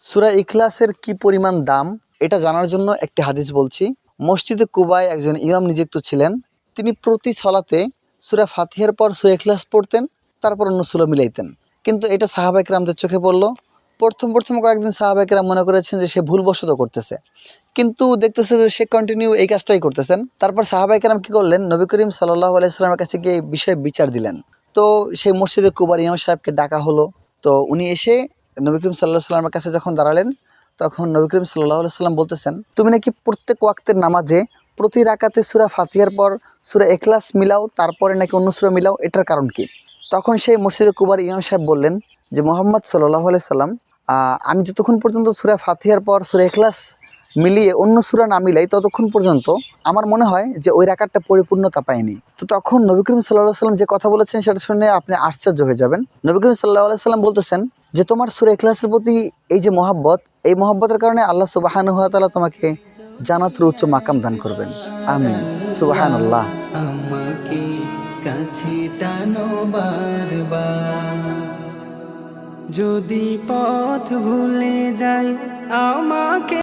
সুরা ইখলাসের কি পরিমাণ দাম, এটা জানার জন্য একটি হাদিস বলছি। মসজিদে কুবায় একজন ইমাম নিযুক্ত ছিলেন। তিনি প্রতি সলাতে সুরা ফাতিহার পর সুরা ইখলাস পড়তেন, তারপর অন্য সুরা মিলাইতেন। কিন্তু এটা সাহাবাইকরামদের চোখে পড়ল। প্রথম প্রথম কয়েকদিন সাহাবাইকরাম মনে করেছেন যে সে ভুলবশত করতেছে। কিন্তু দেখতেছে যে সে কন্টিনিউ এই কাজটাই করতেছেন। তারপর সাহাবাইকরাম কি করলেন? নবী করিম সাল্লাহ আলাইস্লামের কাছে গিয়ে বিষয়ে বিচার দিলেন। তো সেই মসজিদে কুবার ইমাম সাহেবকে ডাকা হলো। তো উনি এসে নবী করিম সাল্লাহ সাল্লামের কাছে যখন দাঁড়ালেন, তখন নবী করিম সাল্লাহ সাল্লাম বলতেছেন, তুমি নাকি প্রত্যেক ওয়াক্তের নামাজে প্রতি রাকাতে সুরা ফাতিয়ার পর সুরা এখলাস মিলাও, তারপরে নাকি অন্য সুরা মিলাও, এটার কারণ কি? তখন সেই মসজিদে কুবার ইমাম সাহেব বললেন যে, মোহাম্মদ সাল্লাহ সাল্লাম আমি যতক্ষণ পর্যন্ত সুরা ফাতিহার পর সুরা এখলাস মিলিয়ে অন্য সুরা না মিলাই, ততক্ষণ পর্যন্ত আমার মনে হয় যে ওই রাকাতটা পরিপূর্ণতা পায়নি। তো তখন নবী করিম সাল্লাহ সাল্লাম যে কথা বলেছেন, সেটা শুনে আপনি আশ্চর্য হয়ে যাবেন। নবী করিম সাল্লাহ সাল্লাম বলতেছেন যে তোমার সুরে এখলাসের প্রতি এই যে মহাব্বত, এই মহাব্বতের কারণে আল্লাহ সুবাহানুহাতালা তোমাকে জানাতের উচ্চ মাকাম দান করবেন। আমি সুবাহান আল্লাহ আমাকে যদি পথ ভুলে যাই, আমাকে